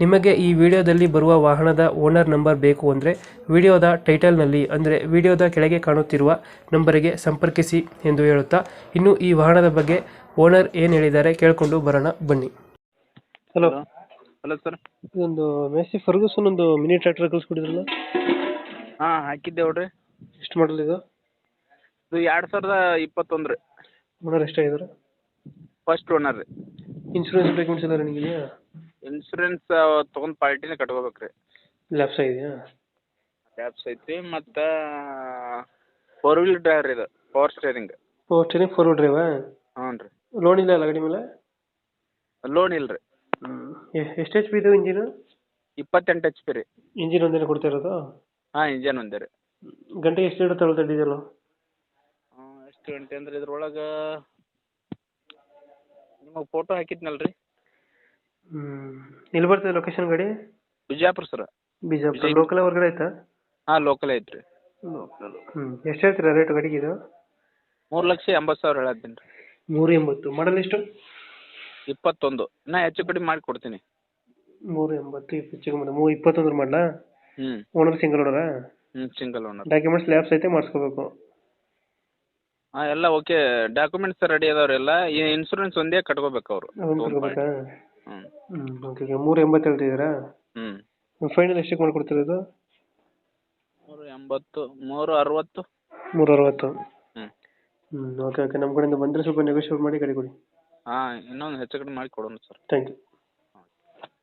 ನಿಮಗೆ ಈ ವಿಡಿಯೋದಲ್ಲಿ ಬರುವ ವಾಹನದ ಓನರ್ ನಂಬರ್ ಬೇಕು ಅಂದರೆ ವಿಡಿಯೋದ ಟೈಟಲ್ನಲ್ಲಿ ಅಂದರೆ ವಿಡಿಯೋದ ಕೆಳಗೆ ಕಾಣುತ್ತಿರುವ ನಂಬರಿಗೆ ಸಂಪರ್ಕಿಸಿ ಎಂದು ಹೇಳುತ್ತಾ ಇನ್ನು ಈ ವಾಹನದ ಬಗ್ಗೆ ಓನರ್ ಏನು ಹೇಳಿದ್ದಾರೆ ಕೇಳಿಕೊಂಡು ಬರೋಣ ಬನ್ನಿ. ಹಲೋ. ಹಲೋ. ಸರ್. ಇದೊಂದು ಮೆಸ್ಸಿ ಫರ್ಗೂಸನ್ ಒಂದು ಮಿನಿ ಟ್ರ್ಯಾಕ್ಟರ್ ಕಳಿಸ್ಕೊಡಿದ್ರಲ್ಲ? ಹಾಂ ಹಾಕಿದ್ದೆ ನೋಡ್ರಿ. ಎಷ್ಟು ಮಾಡಲ್ ಇದು? ಇದು ಎರಡು ಸಾವಿರದ ಇಪ್ಪತ್ತೊಂದು ರೀ ಓನರ್ ಎಷ್ಟಾಗಿದ್ದಾರೆ? ಫಸ್ಟ್ ಓನರ್ ರೀ. ಇನ್ಶೂರೆನ್ಸ್ ಡಾಕ್ಯುಮೆಂಟ್ಸ್ ಎಲ್ಲ ರನ್ನಿಂಗ್ ಇದೆಯಾ? ಇನ್ಸೂರೆನ್ಸ್ ತಗೊಂಡ್ ಪಾರ್ಟಿನೇ ಕಟ್ಕೋಬೇಕು ರೀ ಲ್ಯಾಪ್ಸ್ ಇದೆಯಾ? ಲ್ಯಾಪ್ಸ್ ಐತ್ರಿ ಮತ್ತು ಫೋರ್ ವೀಲ್ ಡ್ರೈವರ್ ಇದು ಪವರ್ ಸ್ಟೇರಿಂಗ್ ಓ ಸ್ಟೇರಿಂಗ್ ಫೋರ್ವರ್ಡ್ ಡ್ರೈವಾ ಹ್ಞೂ ರೀ. ಲೋನ್ ಇಲ್ಲ ಅಲ್ಲ ಗಾಡಿ ಮೇಲೆ? ಲೋನ್ ಇಲ್ಲ ರೀ. ಎಷ್ಟು ಎಚ್ ಪಿ ಇದು ಇಂಜಿನ್ ಇಪ್ಪತ್ತೆಂಟು ಎಚ್ ಪಿ ರೀ. ಇಂಜಿನ್ ಒಂದೇನೆ ಕೊಡ್ತಾ ಇರೋದು? ಹಾಂ ಇಂಜನ್ ಒಂದೇ ರೀ. ಗಂಟೆಗೆ ಎಷ್ಟು ಇಡುತ್ತೆ ತಗೊಳ್ತಾ ಡೀಸೆಲು ಎಷ್ಟು ಗಂಟೆ ಅಂದ್ರೆ ಇದ್ರೊಳಗೆ ನಿಮಗೆ ಫೋಟೋ ಹಾಕಿದ್ನಲ್ಲ ರೀ ಹ್ಮ್. ಎಲ್ಲಿ ಬರ್ತದೆ ಲೊಕೇಶನ್ ಗಾಡಿ? ಬಿಜಾಪುರ ಸರ್. ಬಿಜಾಪುರ. ಲೋಕಲ್ ಹೊರಗಡೆ ಆಯ್ತಾ? ಹಾಂ ಲೋಕಲ್ ಐತ್ರಿ. Local hmm. ಎಷ್ಟು ಹೇಳ್ತೀರಾ ರೇಟ್ ಗಾಡಿಗೆ ಇದು? ಮೂರು ಲಕ್ಷ ಎಂಬತ್ತು ಸಾವಿರ ಹೇಳತ್ತೀನಿ ರೀ. ಮೂರು ಎಂಬತ್ತು. ಮಾಡಲ್ ಎಷ್ಟು? ಇಪ್ಪತ್ತೊಂದು. ನಾ ಹೆಚ್ಚು ಕಡಿಮೆ ಮಾಡಿ ಕೊಡ್ತೀನಿ. ನೂರ ಎಂಬತ್ತು ಇಪ್ಪತ್ತು ಮೂರು ಇಪ್ಪತ್ತೊಂದ್ರ ಮಾಡಲಾ? ಹ್ಞೂ ಓನರ್ ಸಿಂಗಲ್ ಓನರ್ ಹ್ಞೂ ಸಿಂಗಲ್ ಓನರ್ ಡಾಕ್ಯುಮೆಂಟ್ಸ್ ಲ್ಯಾಬ್ಸ್ ಐತೆ ಮಾಡಿಸ್ಕೋಬೇಕು. ಹಾಂ ಎಲ್ಲ ಓಕೆ ಡಾಕ್ಯುಮೆಂಟ್ಸ್ ರೆಡಿ ಅದಾವ್ರಿ ಎಲ್ಲ. ಈ ಇನ್ಸೂರೆನ್ಸ್ ಒಂದೇ ಕಟ್ಕೋಬೇಕು ಅವರು. ತಗೋಬೇಕಾ ಹ್ಞೂ ಹ್ಮ್ ಓಕೆ ಮೂರು ಎಂಬತ್ತು ಹ್ಮ್. ಹ್ಞೂ ಫೈನಲ್ ಎಷ್ಟಕ್ಕೆ ಮಾಡ್ಕೊಡ್ತೀರಾ ಇದು ಮೂರು ಎಂಬತ್ತು ಮೂರು ಅರವತ್ತು ಮೂರು ಅರವತ್ತು ಹ್ಞೂ ಓಕೆ ಓಕೆ ನಮ್ಮ ಕಡೆಯಿಂದ ಬಂದರೆ ಸ್ವಲ್ಪ ನೆಗೋಷಿಯೇಟ್ ಮಾಡಿ ಗಾಡಿ ಕೊಡಿ. ಹಾಂ ಇನ್ನೊಂದು ಹೆಚ್ಚು ಕಡಿಮೆ ಮಾಡಿ ಕೊಡೋಣ ಸರ್. Thank you